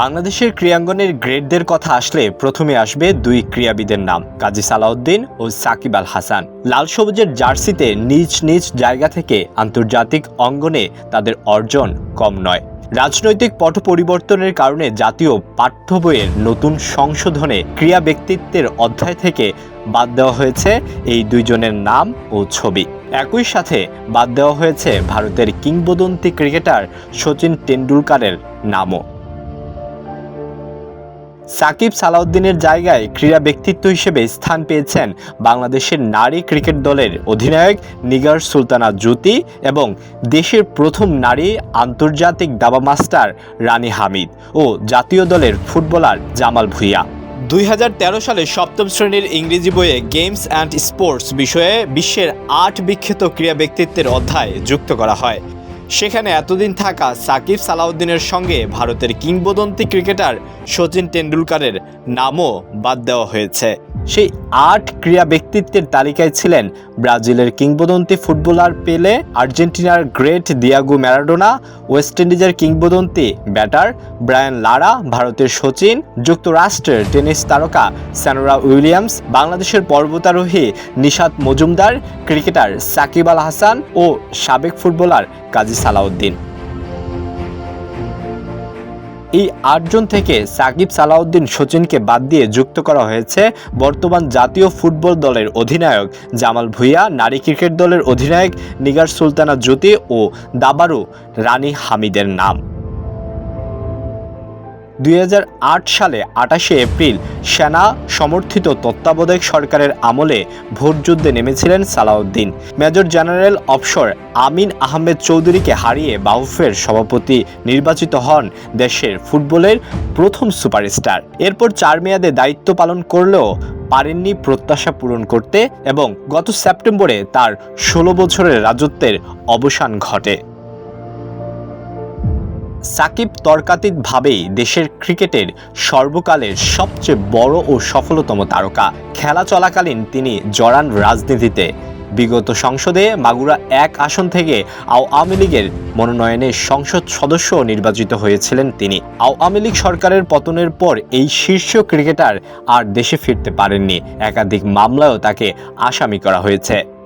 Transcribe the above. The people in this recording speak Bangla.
বাংলাদেশের ক্রীড়াঙ্গনের গ্রেডদের কথা আসলে প্রথমে আসবে দুই ক্রীড়াবিদের নাম, কাজী সালাউদ্দিন ও সাকিব আল হাসান। লাল সবুজের জার্সিতে নিজ নিজ জায়গা থেকে আন্তর্জাতিক অঙ্গনে তাদের অর্জন কম নয়। রাজনৈতিক পট পরিবর্তনের কারণে জাতীয় পাঠ্য বইয়ের নতুন সংশোধনে ক্রিয়া ব্যক্তিত্বের অধ্যায় থেকে বাদ দেওয়া হয়েছে এই দুইজনের নাম ও ছবি। একই সাথে বাদ দেওয়া হয়েছে ভারতের কিংবদন্তি ক্রিকেটার সচিন টেন্ডুলকারের নামও। সাকিব সালাউদ্দিনের জায়গায় ক্রীড়া ব্যক্তিত্ব হিসেবে স্থান পেয়েছেন বাংলাদেশের নারী ক্রিকেট দলের অধিনায়ক নিগার সুলতানা জ্যোতি এবং দেশের প্রথম নারী আন্তর্জাতিক দাবা মাস্টার রানী হামিদ ও জাতীয় দলের ফুটবলার জামাল ভুইয়া। দুই হাজার তেরো সালে সপ্তম শ্রেণির ইংরেজি বইয়ে গেমস অ্যান্ড স্পোর্টস বিষয়ে বিশ্বের আট বিখ্যাত ক্রীড়া ব্যক্তিত্বের অধ্যায় যুক্ত করা হয়। সেখানে এতদিন থাকা সাকিব সালাউদ্দিনের সঙ্গে ভারতের কিংবদন্তি ক্রিকেটার সচিন টেন্ডুলকারের নামও বাদ দেওয়া হয়েছে। সেই আট ক্রীড়া ব্যক্তিত্বের তালিকায় ছিলেন ব্রাজিলের কিংবদন্তি ফুটবলার পেলে, আর্জেন্টিনার গ্রেট দিয়াগু ম্যারাডোনা, ওয়েস্ট ইন্ডিজের কিংবদন্তি ব্যাটার ব্রায়ান লারা, ভারতের সচিন, যুক্তরাষ্ট্রের টেনিস তারকা স্যানোরা উইলিয়ামস, বাংলাদেশের পর্বতারোহী নিশাত মজুমদার, ক্রিকেটার সাকিব আল হাসান ও সাবেক ফুটবলার কাজী সালাউদ্দিন। এই আটজন থেকে সাকিব সালাউদ্দিন সচিনকে বাদ দিয়ে যুক্ত করা হয়েছে বর্তমান জাতীয় ফুটবল দলের অধিনায়ক। জামাল ভুইয়া, নারী ক্রিকেট দলের অধিনায়ক, নিগার সুলতানা জ্যোতি ও দাবারু রানী হামিদের নাম। দুই হাজার আট সালে আটাশে এপ্রিল সেনা সমর্থিত তত্ত্বাবধায়ক সরকারের আমলে ভোটযুদ্ধে নেমেছিলেন সালাউদ্দিন। মেজর জেনারেল অফশর আমিন আহমেদ চৌধুরীকে হারিয়ে বাউফের সভাপতি নির্বাচিত হন দেশের ফুটবলের প্রথম সুপারস্টার। এরপর চার মেয়াদে দায়িত্ব পালন করলেও পারেননি প্রত্যাশা পূরণ করতে এবং গত সেপ্টেম্বরে তার ষোলো বছরের রাজত্বের অবসান ঘটে। সাকিব তর্কাতীতভাবেই দেশের ক্রিকেটের সর্বকালের সবচেয়ে বড় ও সফলতম তারকা। খেলা চলাকালীন তিনি জড়ান রাজনীতিতে। বিগত সংসদে মাগুরা এক আসন থেকে আওয়ামী লীগের মনোনয়নে সংসদ সদস্য নির্বাচিত হয়েছিলেন তিনি। আওয়ামী লীগ সরকারের পতনের পর এই শীর্ষ ক্রিকেটার আর দেশে ফিরতে পারেননি। একাধিক মামলায়ও তাকে আসামি করা হয়েছে।